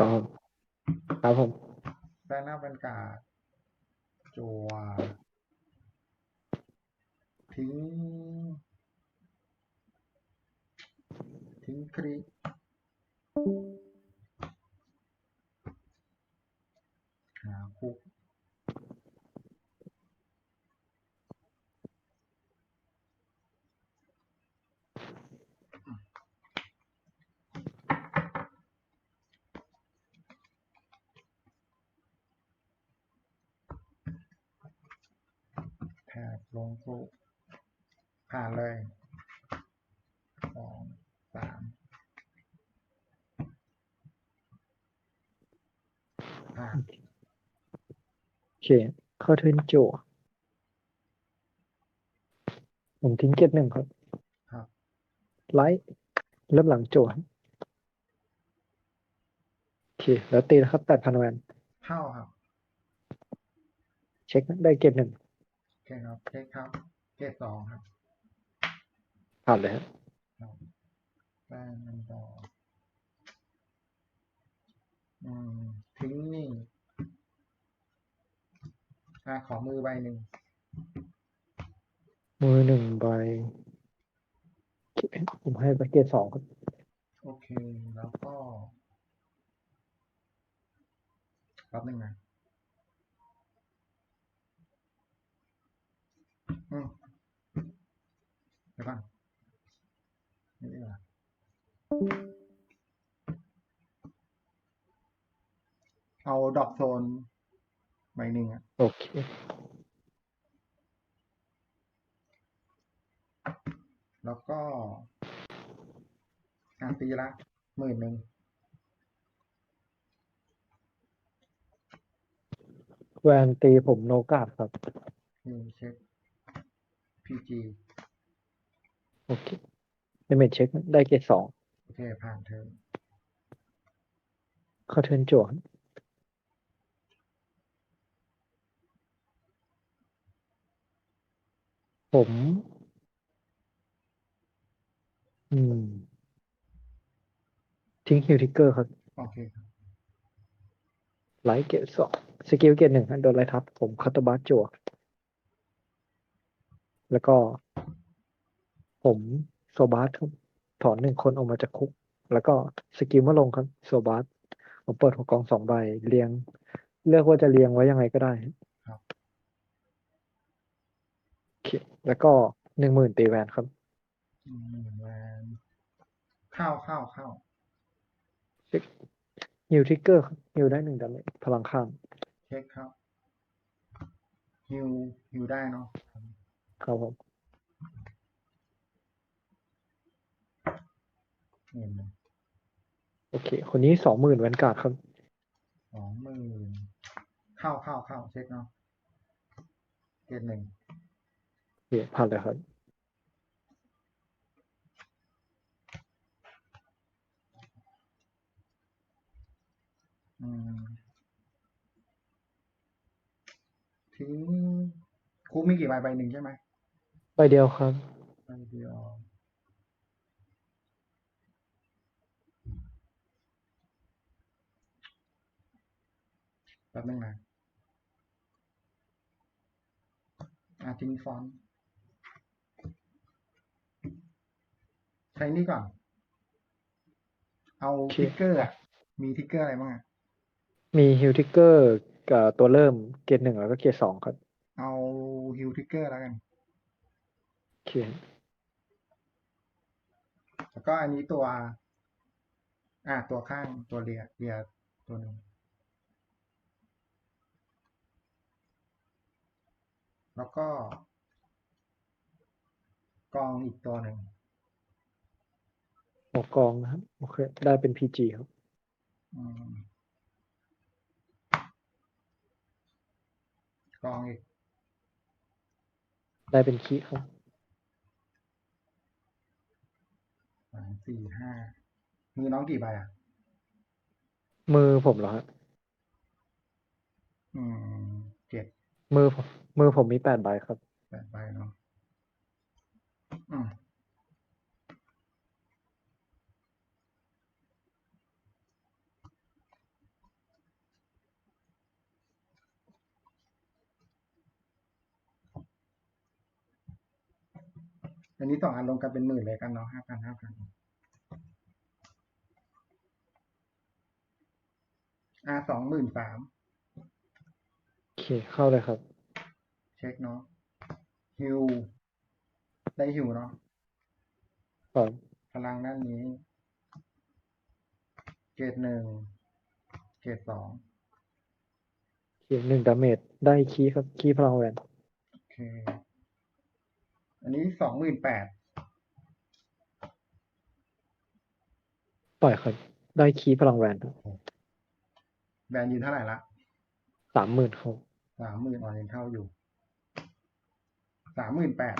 ครับครับผมแต่หน้าเป็นกาศจัวทิ้ง ทิ้งคลิกหาคุก แถบลง คลุกผ่านเลยสองสามผ่านโอเค เข้าเทิร์นจั่วผมทิ้งเกตหนึ่งครับ ครับไลท์เริ่มหลังจั่วโอเค แล้วตีนะครับแปดพันแวน เข้าครับ เช็คนะได้เกตหนึ่ง โอเคครับเช็คครับเกตสองครับผ่านเลยฮะครับแป้งมันต่ออืมทิ้งนี่อะขอมือใบหนึ่งมือหนึ่งใบโอเคผมให้ไปเกตสองครับโอเค แล้วก็แป๊บหนึ่งนะ อืม เดี๋ยวก่อนนี่ดีกว่าเอาดอกโซนใบหนึ่งอะโอเคแล้วก็อะตีละหมื่นหนึ่งแวนตีผมโนกาดครับนี่เช็ค PG โอเคเดเมจเช็คนะได้เกตสองโอเค ผ่านเทอมเข้าเทิร์นจั่วครับผม อืม ทิ้งฮิวทิกเกอร์ครับ โอเคครับไลท์เกตสองสกิลเกตหนึ่งฮะโดนไลท์ทับ ผมคัตเตอร์บัสจั่วแล้วก็ ผมโซบาสครับถอนหนึ่งคนออกมาจากคุก แล้วก็สกิลเมื่อลงครับโซบาสผมเปิดหัวกองสองใบเรียง เลือกว่าจะเรียงไว้ยังไงก็ได้ครับโอเคแล้วก็หนึ่งหมื่นตีแวนครับอืมแวนเข้าเข้าเข้าฮิวทิกเกอร์ครับฮิวได้หนึ่งดาเมจพลังข้างเช็คครับฮิวฮิวได้เนาะครับผม เงินหนึ่งโอเค คนนี้สองหมื่นแวนการ์ดครับสองหมื่นเข้าเข้าเข้าเช็คเนาะเกตหนึ่งโอเคผ่านเลยครับ อืมทิ้งคุกมีกี่ใบใบหนึ่งใช่ไหมใบเดียวครับใบเดียว แป๊บนึงนะอะทิ้งฟอนต์ใช้นี่ก่อน เอาโอเคทิกเกอร์อะมีทิกเกอร์อะไรบ้างอะมีฮิวทิกเกอร์กับตัวเริ่มเกรดหนึ่งแล้วก็เกรดสองครับ เอาฮิลทิกเกอร์แล้วกันโอเคแล้วก็อันนี้ตัว อ่าตัวข้างตัวเรียเรียตัวหนึ่ง แล้วก็ กองอีกตัวหนึ่งหัวกองนะครับโอเค ได้เป็นพีจีครับอืมกองอีก ได้เป็นคีครับสามสี่ห้ามีน้องกี่ใบอะ มือผมเหรอฮะอืมเจ็ดมือผม มือผมมีแปดใบครับ แปดใบเนาะอันนี้สองอันลงกันเป็นหมื่นเลยกันเนาะห้าพันห้าพันอ่าสองหมื่นสามโอเคเข้าเลยครับ ช็คเนาะฮิวได้ฮิวเนาะครับพลังด้านนี้ เกรดหนึ่งเกรดสองโอเคหนึ่งดาเมจได้คีย์ครับคีย์พลังแหวนโอเค อันนี้สองหมื่นแปดปล่อยครับได้คีย์พลังแหวนแบรนด์ยืนเท่าไหร่ละสามหมื่นครับสามหมื่นออนยังเข้าอยู่ สามหมื่นแปด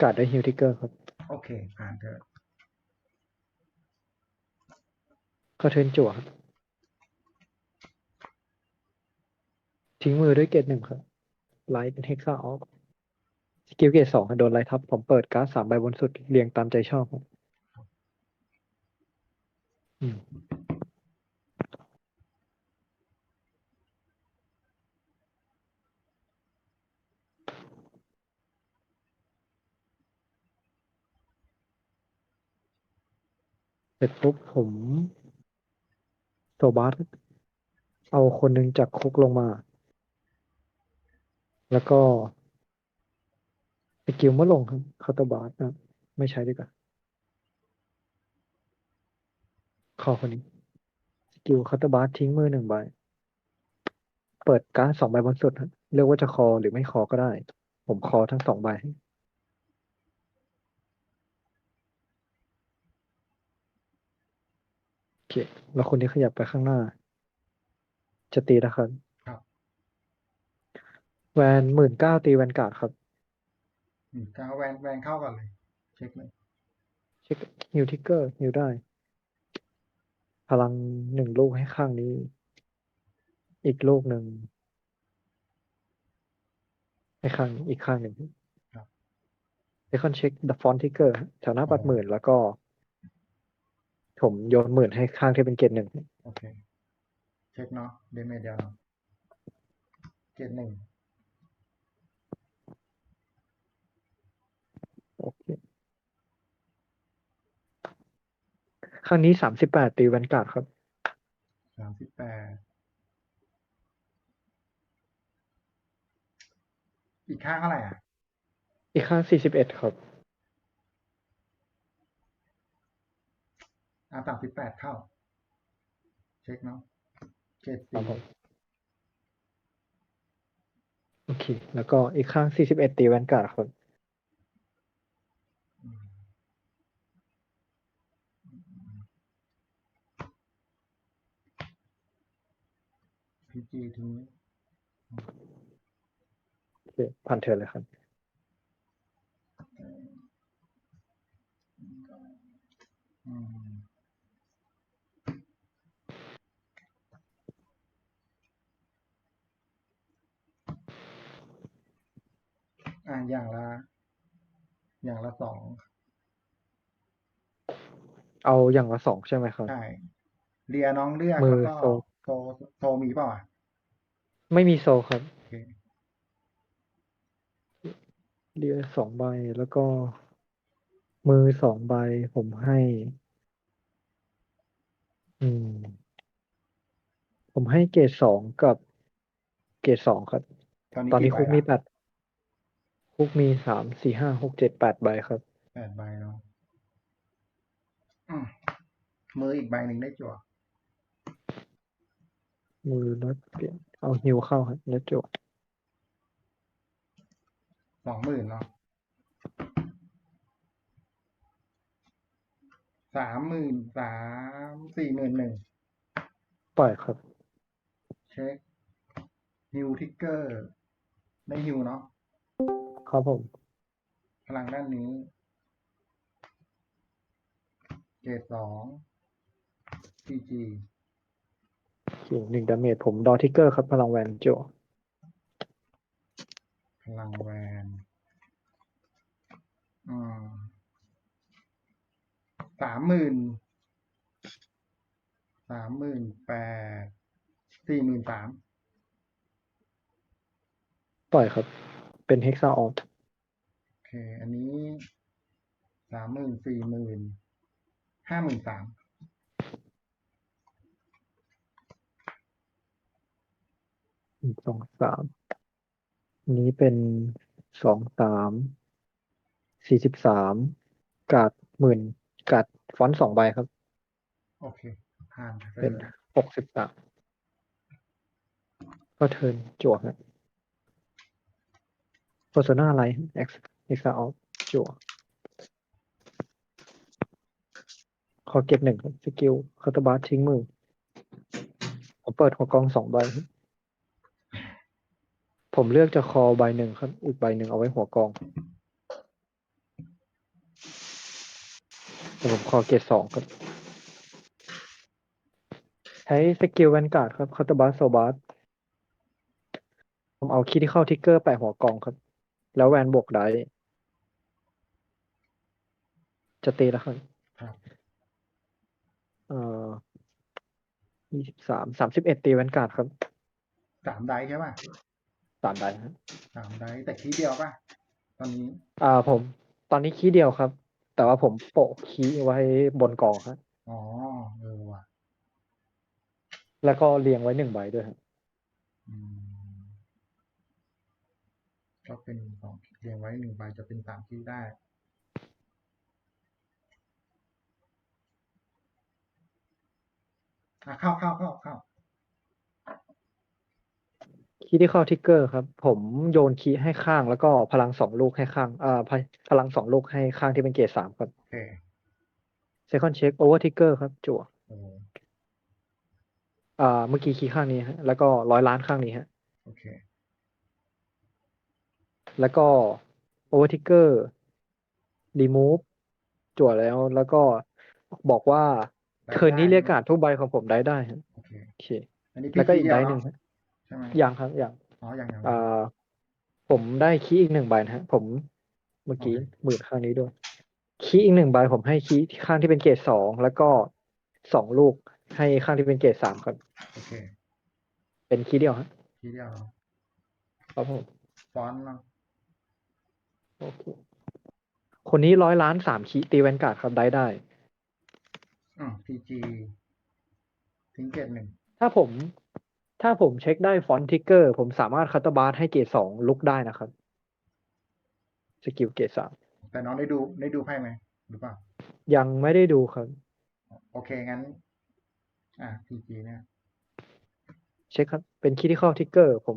การ์ดได้ฮิลทิกเกอร์ครับ โอเค ผ่านเถอะเข้าเทิร์นจั่วครับ ทิ้งมือด้วยเกรดหนึ่งครับ ไลท์เป็นเฮกซ่าออฟสกิลเกรดสองโดนไลท์ทับ ผมเปิดการ์ดสามใบบนสุด เรียงตามใจชอบครับอืม เสร็จปุ๊บผมโซบาสเอาคนหนึ่งจากคุกลงมา แล้วก็สกิลเมื่อลงครับคาตาบาสนะไม่ใช้ดีกว่าขอคนนี้สกิลคาตาบาสทิ้งมือหนึ่งใบ เปิดการ์ดสองใบบนสุดครับเลือกว่าจะคอหรือไม่คอก็ได้ ผมคอทั้งสองใบให้โอเค แล้วคนนี้ขยับไปข้างหน้า จะตีนะครับครับ แวนหมื่นเก้าตีแวนการ์ดครับอืมก็เอาแวนแวนเข้าก่อนเลย เช็คเลยเช็คฮิวทิกเกอร์ฮิวได้ พลังหนึ่งลูกให้ข้างนี้ อีกลูกหนึ่งให้ข้างอีกข้างหนึ่งครับเอคอนเช็คดับฟอนทิกเกอร์แถวหน้าปัดหมื่นแล้วก็ ผมโยนหมื่นให้ข้างที่เป็นเกตหนึ่งโอเค เช็คเนาะเดเมจเดียวเนาะเกรดหนึ่งโอเคข้างนี้สามสิบแปดตีแวนการ์ดครับสามสิบแปดอีกข้างเท่าไหร่อะ อีกข้างสี่สิบเอ็ดครับ อ่าสามสิบแปดเข้า เช็คเนาะเกรดครับสี่ผมโอเค แล้วก็อีกข้างสี่สิบเอ็ดตีแวนการ์ดครับอืมพีจีทิ้งโอเคผ่านเทิร์นเลยครับอืม อ่าอย่างละ อย่างละสองเอาอย่างละสองใช่ไหมครับ ใช่เรียน้องเลือกมืแล้วอก็โซ โซโซมีเปล่าอะไม่มีโซครับโอเคเรียสองใบแล้วก็ มือสองใบผมให้ อืม ผมให้เกรดสองกับ เกรดสองครับ ตอนนี้ตอนนี้กี่คุกใบมีละแปด คุกมีสามสี่ห้าหกเจ็ดแปดใบครับแปดใบเนาะอืมมืออีกใบหนึ่งได้จั่วมือลดเปลี่ยนเอาฮิวเข้าครับแล้วจบสองหมื่นเนาะสามหมื่นสามสี่หมื่นหนึ่งปล่อยครับ เช็คฮิวทิกเกอร์ได้ฮิวเนาะ ครับผม พลังด้านนี้ เกรดสองพีจีโอเคหนึ่งดาเมจผมดอทิกเกอร์ครับ พลังแวนโจพลังแวนอืมสามหมื่นสามหมื่นแปดสี่หมื่นสามปล่อยครับ เป็นเฮกซาออฟโอเคเค อันนี้สามหมื่นสี่หมื่นห้าหมื่นสามหนึ่งสองสามอันนี้เป็นสองสามสี่สิบสามกาดหมื่นกาดฟอนต์สองใบครับ โอเคผ่านไปเป็นเลยหกสิบสามก็เทิร์นจั่วครับ Persona อะไร X X out จั่วขอเก็บหนึ่งสกิลคาตาบาสทิ้งมือ ผมเปิดหัวกองสองใบ ผมเลือกจะคอใบหนึ่งครับอีกใบหนึ่งเอาไว้หัวกองแต่ผมคอเกตสองครับ ใช้สกิลแวนการ์ดครับคาตาบาสโซบาสผมเอาคีย์ที่เข้าทิกเกอร์แปะหัวกองครับ แล้วแวนบวกได้ จะตีแล้วครับครับเอ่อยี่สิบสามสามสิบเอ็ดตีแวนการ์ดครับสามไดส์ใช่ป่ะสามใบครับสามไดส์แต่คีย์เดียวป่ะ ตอนนี้ อ่าผม ตอนนี้คีย์เดียวครับ แต่ว่าผมโปะคีย์ไว้บนกองครับอ๋อเออว่ะแล้วก็เรียงไว้หนึ่งใบด้วยครับอืม ก็เป็นสองเรียงไว้หนึ่งใบจะเป็นสามคีย์ได้อะเข้าเข้าเข้าเข้าคีย์ที่เข้าทิกเกอร์ครับ ผมโยนคีย์ให้ข้างแล้วก็พลังสองลูกให้ข้างอ่าพลพลังสองลูกให้ข้างที่เป็นเกรดสามครับโอเค second check over trigger ครับ จั่วโอ้อ่าเมื่อกี้คีย์ข้างนี้ฮะแล้วก็ร้อยล้านข้างนี้ฮะโอเค แล้วก็ over trigger remove จั่วแล้ว แล้วก็บอกว่าได้เทิร์นนี้ได้เรียกการ์ดทุกใบของผมได้ได้ฮะโอเคโอเค อันนี้แล้วก็คีอีย์กเดียวได้หนึ่งเนาะฮะใช่ไหมยังครับยังอ๋อยังยังอ่าผมได้คีย์อีกหนึ่งใบนะฮะผมเมื่อกี้โอเคหมื่นข้างนี้ด้วย คีย์อีกหนึ่งใบผมให้คีย์ข้างที่เป็นเกรดสองแล้วก็สองลูกให้ข้างที่เป็นเกรดสามครับ โอเคเป็นคีย์เดียวฮะคีย์เดียวเนาะครับผม ฟอนต์เนาะ โอเค คนนี้ร้อยล้านสามคีย์ตีแวนการ์ดครับได้ได้อืมพีจีทิ้งเกตหนึ่งถ้าผม ถ้าผมเช็คได้ฟอนต์ทิกเกอร์ ผมสามารถคัตเตอร์บาร์ให้เกรดสองลุกได้นะครับสกิลเกรดสามแต่น้องได้ดูได้ดูไพ่ไหมหรือเปล่า ยังไม่ได้ดูครับ โอเค งั้น อะพีจีเนี่ยเช็คครับ เป็นคีย์ที่เข้าทิกเกอร์ ผม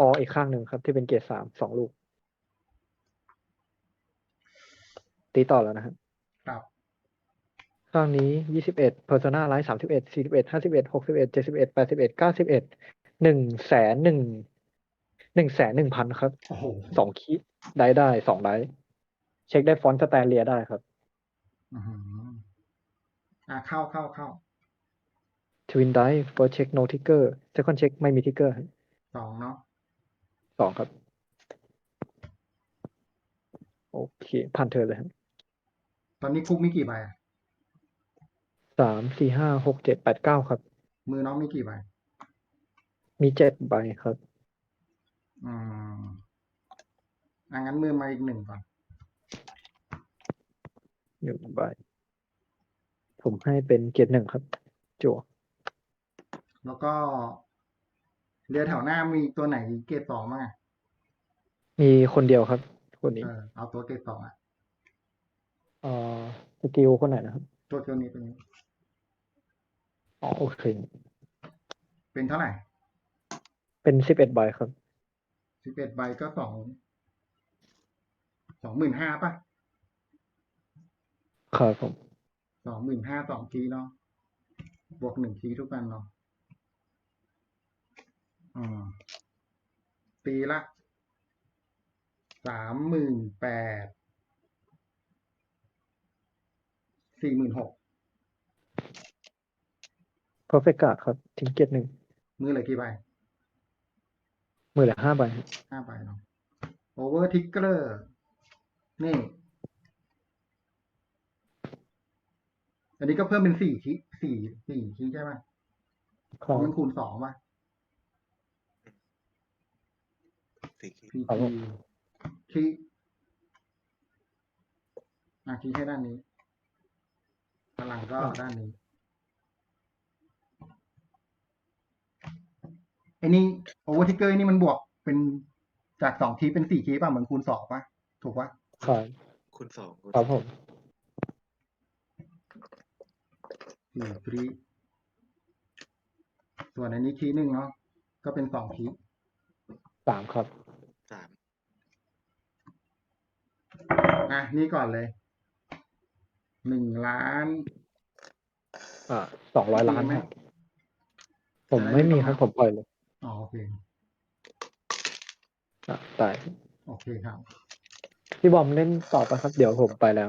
อออีกข้างหนึ่งครับ ที่เป็นเกรดสามสองลูก ตีต่อแล้วนะฮะครับข้างนี้ยี่สิบเอ็ดเพอร์ซนาไลท์สามสิบเอ็ดสี่สิบเอ็ดห้าสิบเอ็ดหกสิบเอ็ดเจ็ดสิบเอ็ดแปดสิบเอ็ดเก้าสิบเอ็ดหนึ่งแสนหนึ่งหนึ่งแสนหนึ่งพันครับโอ้โหสองคีย์ได้ได้สองได้เช็คได้ฟอนต์สแตนเลียได้ครับอื้อหืออะเข้าเข้าเข้าทวินได้ first check no trigger second check ไม่มีทิกเกอร์สองเนาะสองครับ โอเคผ่านเธอเลยครับ ตอนนี้คุกมีกี่ใบอะสามสี่ห้าหกเจ็ดแปดเก้าครับ มือน้องมีกี่ใบ มีเจ็ดใบครับ อืมอะงั้นมือมาอีกหนึ่งก่อน หนึ่งใบ ผมให้เป็นเกียรติหนึ่งครับ จั่วแล้วก็ เรือแถวหน้ามีตัวไหนเกรดสองบ้างอะมีคนเดียวครับ คนนี้ เออเอาตัวเกรดสองอะ เอ่อสกิลคนไหนนะครับ ตัวตัวนี้ตัวนี้อ๋อโอเค เป็นเท่าไหร่เป็นสิบเอ็ดใบครับ สิบเอ็ดใบก็สองสองหมื่นห้าป่ะครับผม สองหมื่นห้าสองคีย์เนาะบวกหนึ่งคีย์ทุกกันเนาะอืมปีละสามหมื่นแปด สี่หมื่นหก perfect card ครับ ทิ้งเกียรติหนึ่งมือเหลือกี่ใบมือละห้าใบครับห้าใบเนาะโอเวอร์ทิกเกอร์ นี่ อันนี้ก็เพิ่มเป็นสี่คีย์สี่สี่คีย์ใช่ไหมคเพรับราะมันคูณสองป่ะสี่ขีดพีครับผจีมคีย์อะคลิกให้ด้านนี้ พลังก็อ่าด้านนี้ไอ้นี่โอเวอร์ทิกเกอร์นี่มันบวกเป็นจากสองคีย์เป็นสี่คีย์ป่ะเหมือนคูณสองป่ะ ถูกป่ะครับคุณสองณครับผมสี่คีย์ส่วนอันนี้คีย์หนึ่งเนาะก็เป็นสองคีย์สามครับสามอะนี่ก่อนเลย หนึ่งล้านอ่าสองร้อยล้านมีไหมครับผมไม่มีครับผมปล่อยเลยอ๋อโอเคอะตายโอเคครับ พี่บอมเล่นต่อไปครับ เดี๋ยวผมไปแล้ว